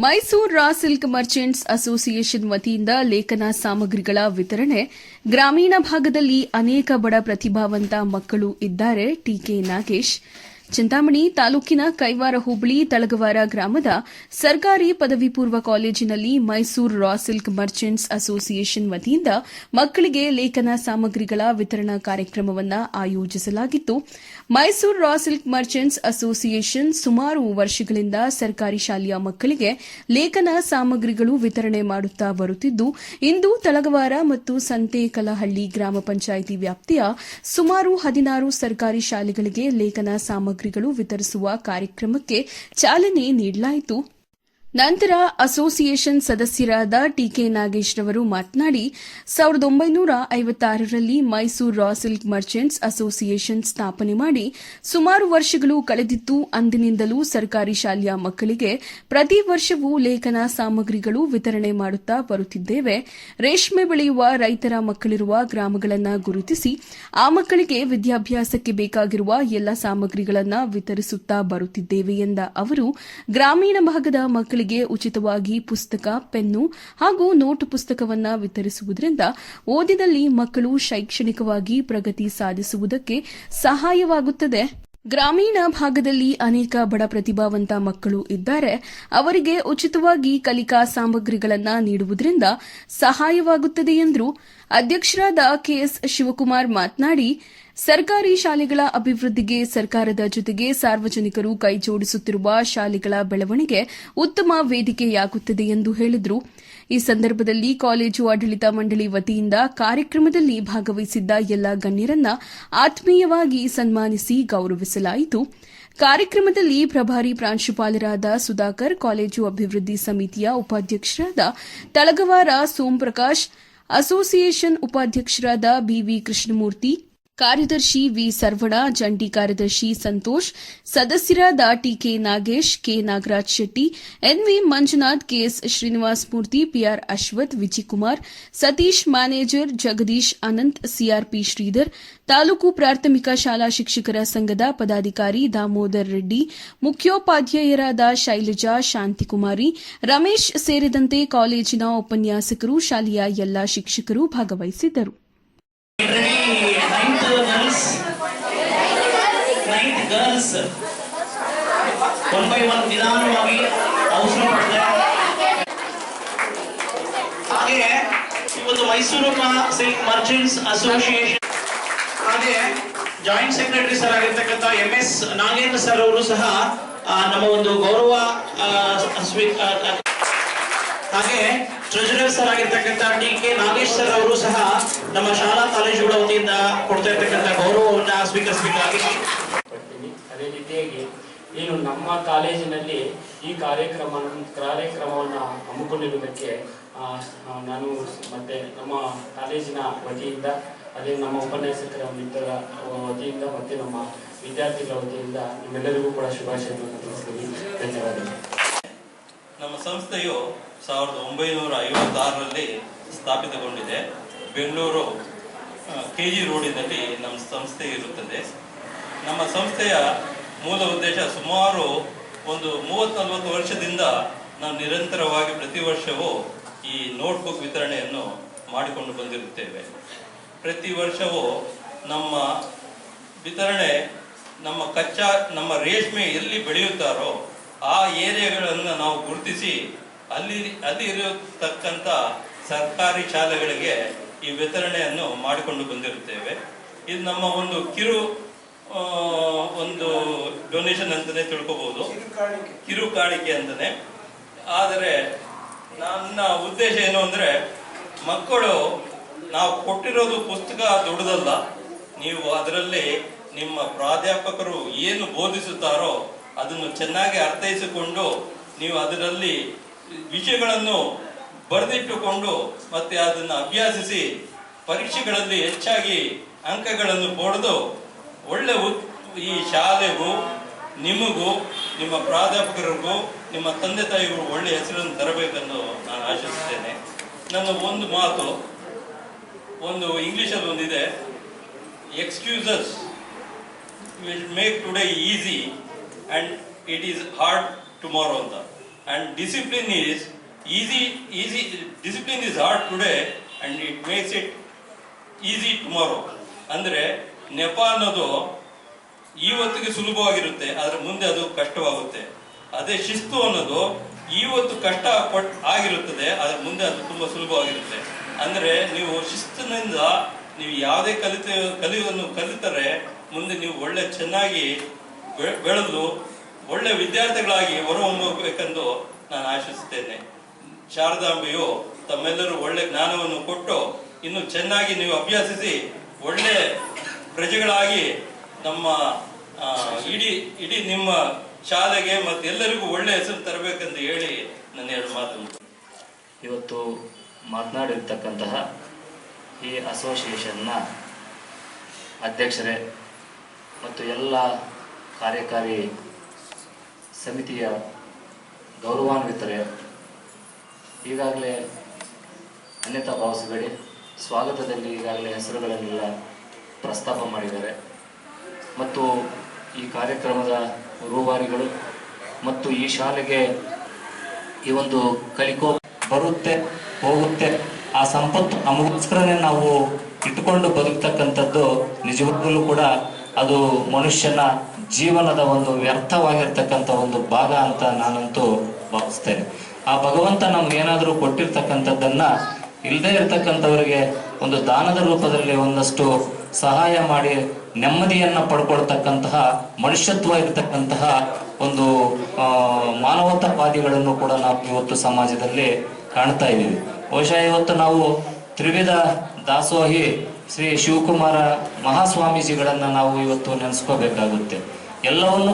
Mysuru raw silk merchants association ವತಿಯಿಂದ ಲೇಖನ ಸಾಮಗ್ರಿಗಳ ವಿತರಣೆ. ಗ್ರಾಮೀಣ ಭಾಗದಲ್ಲಿ ಅನೇಕ ಬಡ ಪ್ರತಿಭಾವಂತ ಮಕ್ಕಳು ಇದ್ದಾರೆ. ಟಿಕೆ ನಾಗೇಶ್. ಚಿಂತಾಮಣಿ ತಾಲೂಕಿನ ಕೈವಾರ ಹೋಬಳಿ ತಳಗವಾರ ಗ್ರಾಮದ ಸರ್ಕಾರಿ ಪದವಿ ಪೂರ್ವ ಕಾಲೇಜಿನಲ್ಲಿ Mysuru raw silk merchants association ವತಿಯಿಂದ ಮಕ್ಕಳಿಗೆ ಲೇಖನ ಸಾಮಗ್ರಿಗಳ ವಿತರಣಾ ಕಾರ್ಯಕ್ರಮವನ್ನು ಆಯೋಜಿಸಲಾಗಿತ್ತು. Mysuru raw silk merchants association ಸುಮಾರು ವರ್ಷಗಳಿಂದ ಸರ್ಕಾರಿ ಶಾಲೆಯ ಮಕ್ಕಳಿಗೆ ಲೇಖನ ಸಾಮಗ್ರಿಗಳು ವಿತರಣೆ ಮಾಡುತ್ತಾ ಬರುತ್ತಿದ್ದು, ಇಂದು ತಳಗವಾರ ಮತ್ತು ಸಂತೇಕಲಹಳ್ಳಿ ಗ್ರಾಮ ಪಂಚಾಯಿತಿ ವ್ಯಾಪ್ತಿಯ ಸುಮಾರು ಹದಿನಾರು ಸರ್ಕಾರಿ ಶಾಲೆಗಳಿಗೆ ಲೇಖನ ಸಾಮಗ್ರಿಗಳು ವಿತರಿಸುವ ಕಾರ್ಯಕ್ರಮಕ್ಕೆ ಚಾಲನೆ ನೀಡಲಾಯಿತು. ನಂತರ ಅಸೋಸಿಯೇಷನ್ ಸದಸ್ಯರಾದ ಟಿಕೆ ನಾಗೇಶ್ ರವರು ಮಾತನಾಡಿ, ಸಾವಿರದ ಒಂಬೈನೂರ ಐವತ್ತಾರರಲ್ಲಿ Mysuru raw silk merchants association ಸ್ಥಾಪನೆ ಮಾಡಿ ಸುಮಾರು ವರ್ಷಗಳು ಕಳೆದಿತ್ತು. ಅಂದಿನಿಂದಲೂ ಸರ್ಕಾರಿ ಶಾಲೆಯ ಮಕ್ಕಳಿಗೆ ಪ್ರತಿ ವರ್ಷವೂ ಲೇಖನ ಸಾಮಗ್ರಿಗಳು ವಿತರಣೆ ಮಾಡುತ್ತಾ ಬರುತ್ತಿದ್ದೇವೆ. ರೇಷ್ಮೆ ಬೆಳೆಯುವ ರೈತರ ಮಕ್ಕಳಿರುವ ಗ್ರಾಮಗಳನ್ನು ಗುರುತಿಸಿ, ಆ ಮಕ್ಕಳಿಗೆ ವಿದ್ಯಾಭ್ಯಾಸಕ್ಕೆ ಬೇಕಾಗಿರುವ ಎಲ್ಲ ಸಾಮಗ್ರಿಗಳನ್ನು ವಿತರಿಸುತ್ತಾ ಬರುತ್ತಿದ್ದೇವೆ ಎಂದ ಅವರು, ಗ್ರಾಮೀಣ ಭಾಗದ ಮಕ್ಕಳಿಗೆ ಉಚಿತವಾಗಿ ಪುಸ್ತಕ, ಪೆನ್ನು ಹಾಗೂ ನೋಟು ಪುಸ್ತಕವನ್ನು ವಿತರಿಸುವುದರಿಂದ ಓದಿನಲ್ಲಿ ಮಕ್ಕಳು ಶೈಕ್ಷಣಿಕವಾಗಿ ಪ್ರಗತಿ ಸಾಧಿಸುವುದಕ್ಕೆ ಸಹಾಯವಾಗುತ್ತದೆ. ಗ್ರಾಮೀಣ ಭಾಗದಲ್ಲಿ ಅನೇಕ ಬಡ ಪ್ರತಿಭಾವಂತ ಮಕ್ಕಳು ಇದ್ದಾರೆ. ಅವರಿಗೆ ಉಚಿತವಾಗಿ ಕಲಿಕಾ ಸಾಮಗ್ರಿಗಳನ್ನು ನೀಡುವುದರಿಂದ ಸಹಾಯವಾಗುತ್ತದೆ ಎಂದರು ಅಧ್ಯಕ್ಷರಾದ ಕೆಎಸ್ ಶಿವಕುಮಾರ್ ಮಾತನಾಡಿ ಸರ್ಕಾರಿ ಶಾಲೆಗಳ ಅಭಿವೃದ್ಧಿಗೆ ಸರ್ಕಾರದ ಜೊತೆಗೆ ಸಾರ್ವಜನಿಕರು ಕೈಜೋಡಿಸುತ್ತಿರುವ ಶಾಲೆಗಳ ಬೆಳವಣಿಗೆ ಉತ್ತಮ ವೇದಿಕೆಯಾಗುತ್ತದೆ ಎಂದು ಹೇಳಿದರು. ಈ ಸಂದರ್ಭದಲ್ಲಿ ಕಾಲೇಜು ಆಡಳಿತ ಮಂಡಳಿ ವತಿಯಿಂದ ಕಾರ್ಯಕ್ರಮದಲ್ಲಿ ಭಾಗವಹಿಸಿದ್ದ ಎಲ್ಲ ಗಣ್ಯರನ್ನ ಆತ್ಮೀಯವಾಗಿ ಸನ್ಮಾನಿಸಿ ಗೌರವಿಸಲಾಯಿತು. ಕಾರ್ಯಕ್ರಮದಲ್ಲಿ ಪ್ರಭಾರಿ ಪ್ರಾಂಶುಪಾಲರಾದ ಸುಧಾಕರ್, ಕಾಲೇಜು ಅಭಿವೃದ್ಧಿ ಸಮಿತಿಯ ಉಪಾಧ್ಯಕ್ಷರಾದ ತಳಗವಾರ ಸೋಮಪ್ರಕಾಶ್, ಅಸೋಸಿಯೇಷನ್ ಉಪಾಧ್ಯಕ್ಷರಾದ ಬಿವಿ ಕೃಷ್ಣಮೂರ್ತಿ ಕಾರ್ಯದರ್ಶಿ ವಿ ಸರ್ವಣ, ಜಂಟಿ ಕಾರ್ಯದರ್ಶಿ ಸಂತೋಷ್ ಸದಸ್ಯರಾದ TK Nagesh, K Nagaraj Shetty NV Manjunath KS Srinivas Murthy PR Ashwath Vijayakumar Satish manager, Jagadish Ananth CRP Sridhar, taluk ಪ್ರಾಥಮಿಕ ಶಾಲಾ ಶಿಕ್ಷಕರ ಸಂಘದ ಪದಾಧಿಕಾರಿ ದಾಮೋದರ್ ರೆಡ್ಡಿ, ಮುಖ್ಯೋಪಾಧ್ಯಾಯರಾದ ಶೈಲಜಾ, ಶಾಂತಿಕುಮಾರಿ, ರಮೇಶ್ ಸೇರಿದಂತೆ ಕಾಲೇಜಿನ ಉಪನ್ಯಾಸಕರು, ಶಾಲೆಯ ಎಲ್ಲಾ ಶಿಕ್ಷಕರು ಭಾಗವಹಿಸಿದ್ದರು ninth girls ninth girls one by one ನಿಧಾನವಾಗಿ ಅವಸರ ಪಡ್ತಾರೆ ಹಾಗೆ ಇವತ್ತು ಮೈಸೂರು ಸಿಲ್ಕ್ ಮರ್ಚೆಂಟ್ಸ್ ಅಸೋಸಿಯೇಷನ್ ಹಾಗೆ ಜಾಯಿಂಟ್ ಸೆಕ್ರೆಟರಿ ಸರ್ ಆಗಿರ್ತಕ್ಕಂಥ ಎಂ ಎಸ್ ನಾಗೇಂದ್ರ ಸರ್ ಅವರು ಸಹ ನಮ್ಮ ಒಂದು ಗೌರವ ಹಾಗೆ ಟ್ರೆಜರರ್ ಸರ್ ಆಗಿರ್ತಕ್ಕಂಥ ಟಿ ಕೆ ನಾಗೇಶ್ ಸರ್ ಅವರು ಸಹ ನಮ್ಮ ಶಾಲಾ ಕಾಲೇಜುಗಳ ವತಿಯಿಂದ ಕೊಡ್ತಾ ಇರ್ತಕ್ಕಂಥ ಗೌರವವನ್ನ ಸ್ವೀಕರಿಸಬೇಕಾಗಿ. ಅದೇ ರೀತಿಯಾಗಿ ಏನು ನಮ್ಮ ಕಾಲೇಜಿನಲ್ಲಿ ಈ ಕಾರ್ಯಕ್ರಮ, ಕಾರ್ಯಕ್ರಮವನ್ನು ಹಮ್ಮಿಕೊಂಡಿರುವುದಕ್ಕೆ ನಾನು ಮತ್ತೆ ನಮ್ಮ ಕಾಲೇಜಿನ ವತಿಯಿಂದ, ಅದೇ ನಮ್ಮ ಉಪನ್ಯಾಸಕರ ಮಿತ್ರರ ವತಿಯಿಂದ ಮತ್ತೆ ನಮ್ಮ ವಿದ್ಯಾರ್ಥಿಗಳ ವತಿಯಿಂದ ನಿಮ್ಮೆಲ್ಲರಿಗೂ ಕೂಡ ಶುಭಾಶಯಗಳನ್ನು ತಿಳಿಸ್ತೀನಿ. ಧನ್ಯವಾದಗಳು. ನಮ್ಮ ಸಂಸ್ಥೆಯು ಸಾವಿರದ ಒಂಬೈನೂರ ಐವತ್ತಾರರಲ್ಲಿ ಸ್ಥಾಪಿತಗೊಂಡಿದೆ. ಬೆಂಗಳೂರು ಕೆ ಜಿ ರೋಡಿನಲ್ಲಿ ನಮ್ಮ ಸಂಸ್ಥೆ ಇರುತ್ತದೆ. ನಮ್ಮ ಸಂಸ್ಥೆಯ ಮೂಲ ಉದ್ದೇಶ ಸುಮಾರು ಒಂದು ಮೂವತ್ತು ನಲವತ್ತು ವರ್ಷದಿಂದ ನಾವು ನಿರಂತರವಾಗಿ ಪ್ರತಿ ವರ್ಷವೂ ಈ ನೋಟ್ಬುಕ್ ವಿತರಣೆಯನ್ನು ಮಾಡಿಕೊಂಡು ಬಂದಿರುತ್ತೇವೆ. ಪ್ರತಿ ವರ್ಷವೂ ನಮ್ಮ ವಿತರಣೆ, ನಮ್ಮ ಕಚ್ಚಾ, ನಮ್ಮ ರೇಷ್ಮೆ ಎಲ್ಲಿ ಬೆಳೆಯುತ್ತಾರೋ ಆ ಏರಿಯಾಗಳನ್ನು ನಾವು ಗುರುತಿಸಿ ಅಲ್ಲಿ ಅಲ್ಲಿ ಇರತಕ್ಕಂಥ ಸರ್ಕಾರಿ ಶಾಲೆಗಳಿಗೆ ಈ ವಿತರಣೆಯನ್ನು ಮಾಡಿಕೊಂಡು ಬಂದಿರುತ್ತೇವೆ. ಇದು ನಮ್ಮ ಒಂದು ಕಿರು ಒಂದು ಡೊನೇಷನ್ ಅಂತಲೇ ತಿಳ್ಕೋಬಹುದು ಕಿರು ಕಾಣಿಕೆ ಅಂತಲೇ. ಆದರೆ ನನ್ನ ಉದ್ದೇಶ ಏನು ಅಂದರೆ, ಮಕ್ಕಳು ನಾವು ಕೊಟ್ಟಿರೋದು ಪುಸ್ತಕ ದೊಡ್ಡದಲ್ಲ, ನೀವು ಅದರಲ್ಲಿ ನಿಮ್ಮ ಪ್ರಾಧ್ಯಾಪಕರು ಏನು ಬೋಧಿಸುತ್ತಾರೋ ಅದನ್ನು ಚೆನ್ನಾಗಿ ಅರ್ಥೈಸಿಕೊಂಡು ನೀವು ಅದರಲ್ಲಿ ವಿಷಯಗಳನ್ನು ಬರೆದಿಟ್ಟುಕೊಂಡು ಮತ್ತೆ ಅದನ್ನು ಅಭ್ಯಾಸಿಸಿ ಪರೀಕ್ಷೆಗಳಲ್ಲಿ ಹೆಚ್ಚಾಗಿ ಅಂಕಗಳನ್ನು ಪಡೆದು ಒಳ್ಳೆ ಈ ಶಾಲೆಗೂ, ನಿಮಗೂ, ನಿಮ್ಮ ಪ್ರಾಧ್ಯಾಪಕರಿಗೂ, ನಿಮ್ಮ ತಂದೆ ತಾಯಿಗೂ ಒಳ್ಳೆ ಹೆಸರನ್ನು ತರಬೇಕೆಂದು ನಾನು ಆಶಿಸುತ್ತೇನೆ. ನನ್ನ ಒಂದು ಮಾತು, ಒಂದು ಇಂಗ್ಲೀಷಲ್ಲಿ ಒಂದಿದೆ excuses will make today easy and it is hard tomorrow ಅಂತ. And discipline is easy, easy, discipline is hard today and it makes it easy tomorrow ಅಂದರೆ ನೆಪ ಅನ್ನೋದು ಇವತ್ತಿಗೆ ಸುಲಭವಾಗಿರುತ್ತೆ ಆದರೆ ಮುಂದೆ ಅದು ಕಷ್ಟವಾಗುತ್ತೆ. ಅದೇ ಶಿಸ್ತು ಅನ್ನೋದು ಇವತ್ತು ಕಷ್ಟ ಪಟ್ ಆಗಿರುತ್ತದೆ ಆದರೆ ಮುಂದೆ ಅದು ತುಂಬ ಸುಲಭವಾಗಿರುತ್ತೆ. ಅಂದರೆ ನೀವು ಶಿಸ್ತಿನಿಂದ ನೀವು ಯಾವುದೇ ಕಲಿತ ಕಲಿಯನ್ನು ಕಲಿತರೆ ಮುಂದೆ ನೀವು ಒಳ್ಳೆ ಚೆನ್ನಾಗಿ ಬೆಳೆದು ಒಳ್ಳೆ ವಿದ್ಯಾರ್ಥಿಗಳಾಗಿ ಹೊರಹೊಮ್ಮಬೇಕೆಂದು ನಾನು ಆಶಿಸುತ್ತೇನೆ. ಶಾರದಾಂಬೆಯು ತಮ್ಮೆಲ್ಲರೂ ಒಳ್ಳೆ ಜ್ಞಾನವನ್ನು ಕೊಟ್ಟು ಇನ್ನು ಚೆನ್ನಾಗಿ ನೀವು ಅಭ್ಯಾಸಿಸಿ ಒಳ್ಳೆ ಪ್ರಜೆಗಳಾಗಿ ನಮ್ಮ ಇಡೀ ಇಡೀ ನಿಮ್ಮ ಶಾಲೆಗೆ ಮತ್ತು ಎಲ್ಲರಿಗೂ ಒಳ್ಳೆ ಹೆಸರು ತರಬೇಕೆಂದು ಹೇಳಿ ನನ್ನ ಎರಡು ಮಾತು ಇವತ್ತು ಮಾತನಾಡಿರ್ತಕ್ಕಂತಹ ಈ ಅಸೋಸಿಯೇಷನ್ನ ಅಧ್ಯಕ್ಷರೇ ಮತ್ತು ಎಲ್ಲ ಕಾರ್ಯಕಾರಿ ಸಮಿತಿಯ ಗೌರವಾನ್ವಿತರೆ, ಈಗಾಗಲೇ ಅನ್ಯತಾ ಭಾವಿಸಬೇಡಿ, ಸ್ವಾಗತದಲ್ಲಿ ಈಗಾಗಲೇ ಹೆಸರುಗಳನ್ನೆಲ್ಲ ಪ್ರಸ್ತಾಪ ಮಾಡಿದ್ದಾರೆ. ಮತ್ತು ಈ ಕಾರ್ಯಕ್ರಮದ ರೂವಾರಿಗಳು ಮತ್ತು ಈ ಶಾಲೆಗೆ ಈ ಒಂದು ಕಲಿಕೋ ಬರುತ್ತೆ, ಹೋಗುತ್ತೆ, ಆ ಸಂಪತ್ತು ನಮಗೋಸ್ಕರನೇ ನಾವು ಇಟ್ಟುಕೊಂಡು ಬದುಕ್ತಕ್ಕಂಥದ್ದು ನಿಜವಾಗಲೂ ಕೂಡ ಅದು ಮನುಷ್ಯನ ಜೀವನದ ಒಂದು ವ್ಯರ್ಥವಾಗಿರ್ತಕ್ಕಂಥ ಒಂದು ಭಾಗ ಅಂತ ನಾನಂತೂ ಭಾವಿಸ್ತೇನೆ. ಆ ಭಗವಂತ ನಮ್ಗೇನಾದರೂ ಕೊಟ್ಟಿರ್ತಕ್ಕಂಥದ್ದನ್ನ ಇಲ್ಲದೆ ಇರ್ತಕ್ಕಂಥವರಿಗೆ ಒಂದು ದಾನದ ರೂಪದಲ್ಲಿ ಒಂದಷ್ಟು ಸಹಾಯ ಮಾಡಿ ನೆಮ್ಮದಿಯನ್ನ ಪಡ್ಕೊಳ್ತಕ್ಕಂತಹ ಮನುಷ್ಯತ್ವ ಇರತಕ್ಕಂತಹ ಒಂದು ಮಾನವತಾವಾದಿಗಳನ್ನು ಕೂಡ ನಾವು ಇವತ್ತು ಸಮಾಜದಲ್ಲಿ ಕಾಣ್ತಾ ಇದ್ದೀವಿ. ಬಹುಶಃ ಇವತ್ತು ನಾವು ತ್ರಿವಿಧ ದಾಸೋಹಿ ಶ್ರೀ ಶಿವಕುಮಾರ ಮಹಾಸ್ವಾಮೀಜಿಗಳನ್ನ ನಾವು ಇವತ್ತು ನೆನೆಸ್ಕೋಬೇಕಾಗುತ್ತೆ. ಎಲ್ಲವನ್ನು